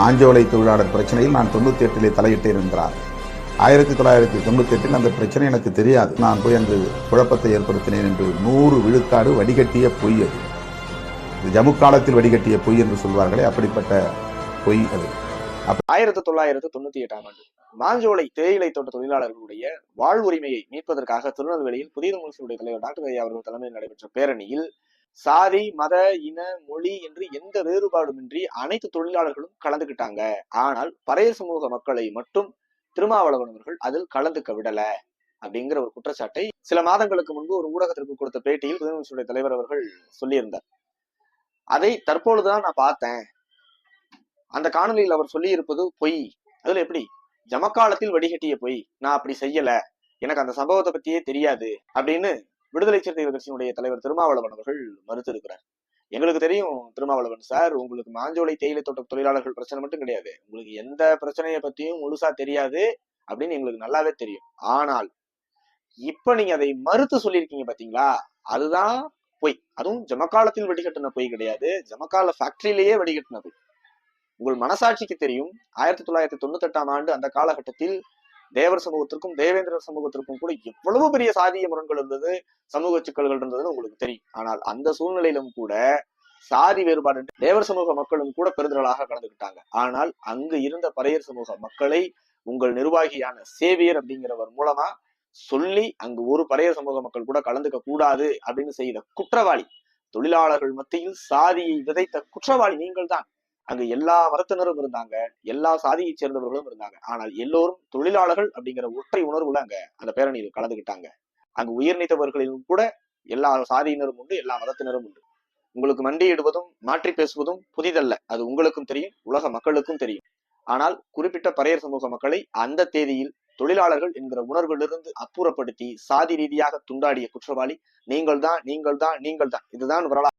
மாஞ்சோலை தொழிலாளர் பிரச்சனையில் நான் தொண்ணூத்தி எட்டிலே தலையிட்டேன் என்கிறார் ஆயிரத்தி தொள்ளாயிரத்தி தொண்ணூத்தி எட்டில் அந்த பிரச்சனை எனக்கு தெரியாது. நான் போய் அங்கு குழப்பத்தை ஏற்படுத்தினேன் என்று நூறு விழுக்காடு வடிகட்டிய பொய் அது. இது ஜம்மு காலத்தில் வடிகட்டிய பொய் என்று சொல்வார்களே அப்படிப்பட்ட பொய் அது. ஆயிரத்தி தொள்ளாயிரத்தி தொண்ணூத்தி எட்டாம் ஆண்டு மாஞ்சோலை தேயிலை தோட்ட தொழிலாளர்களுடைய வாழ்வுரிமையை மீட்பதற்காக திருநெல்வேலியில் புதிய முழுசுடைய தலைவர் டாக்டர் ஐயா அவர்கள் தலைமையில் நடைபெற்ற பேரணியில் சாதி மத இன மொழி என்று எந்த வேறுபாடுமின்றி அனைத்து தொழிலாளர்களும் கலந்துக்கிட்டாங்க ஆனால் பறைய சமூக மக்களை மட்டும் திருமாவளவன் அவர்கள் அதில் கலந்துக்க விடல அப்படிங்கிற ஒரு குற்றச்சாட்டை சில மாதங்களுக்கு முன்பு ஒரு ஊடகத்திற்கு கொடுத்த பேட்டியில் முதலமைச்சருடைய தலைவர் அவர்கள் சொல்லியிருந்தார். அதை தற்பொழுதுதான் நான் பார்த்தேன். அந்த காணொலியில் அவர் சொல்லி இருப்பது பொய். அதுல எப்படி? ஜமக்காலத்தில் வடிகட்டிய பொய். நான் அப்படி செய்யல. எனக்கு அந்த சம்பவத்தை பத்தியே தெரியாது அப்படின்னு விடுதலை சிறுத்தைகள் கட்சியினுடைய தலைவர் திருமாவளவன் அவர்கள் மறுத்திருக்கிறார். எங்களுக்கு தெரியும் திருமாவளவன் சார் உங்களுக்கு மாஞ்சோலை தேயிலை தோட்ட தொழிலாளர்கள் பிரச்சனை மட்டும் கிடையாது. உங்களுக்கு எந்த பிரச்சனையை பத்தியும் முழுசா தெரியாது அப்படின்னு எங்களுக்கு நல்லாவே தெரியும். ஆனால் இப்ப நீங்க அதை மறுத்து சொல்லியிருக்கீங்க பாத்தீங்களா? அதுதான் பொய். அதுவும் ஜமக்காலத்தில் வெடிகட்டின பொய் கிடையாது. ஜமக்கால ஃபேக்டரியிலேயே வெடிகட்டின பொய் உங்கள் மனசாட்சிக்கு தெரியும் ஆயிரத்தி தொள்ளாயிரத்தி தொண்ணூத்தி எட்டாம் ஆண்டு அந்த காலகட்டத்தில் தேவர் சமூகத்திற்கும் தேவேந்திர சமூகத்திற்கும் கூட எவ்வளவு பெரிய சாதிய முரண்கள் இருந்தது சமூக சிக்கல்கள் இருந்ததுன்னு உங்களுக்கு தெரியும். ஆனால் அந்த சூழ்நிலையிலும் கூட சாதி வேறுபாடு தேவர் சமூக மக்களும் கூட பெருந்திரளாக கலந்துகிட்டாங்க. ஆனால் அங்கு இருந்த பறையர் சமூக மக்களை உங்கள் நிர்வாகியான சேவியர் அப்படிங்கிறவர் மூலமா சொல்லி அங்கு ஒரு பறையர் சமூக மக்கள் கூட கலந்துக்க கூடாது அப்படின்னு செய்த குற்றவாளி தொழிலாளர்கள் மத்தியில் சாதியை விதைத்த குற்றவாளி நீங்கள் தான் அங்கு எல்லா மதத்தினரும் இருந்தாங்க. எல்லா சாதியை சேர்ந்தவர்களும் இருந்தாங்க. ஆனால் எல்லோரும் தொழிலாளர்கள் அப்படிங்கிற ஒற்றை உணர்வுல அங்க அந்த பேரணியில் கலந்துகிட்டாங்க. அங்கு உயிர் நீத்தவர்களிலும் கூட எல்லா சாதியினரும் உண்டு எல்லா மதத்தினரும் உண்டு. உங்களுக்கு மண்டியிடுவதும் மாற்றி பேசுவதும் புதிதல்ல. அது உங்களுக்கும் தெரியும் உலக மக்களுக்கும் தெரியும். ஆனால் குறிப்பிட்ட பறையர் சமூக மக்களை அந்த தேதியில் தொழிலாளர்கள் என்கிற உணர்விலிருந்து அப்புறப்படுத்தி சாதி ரீதியாக துண்டாடிய குற்றவாளி நீங்கள் தான் நீங்கள் தான் நீங்கள் தான் இதுதான் வரலாறு.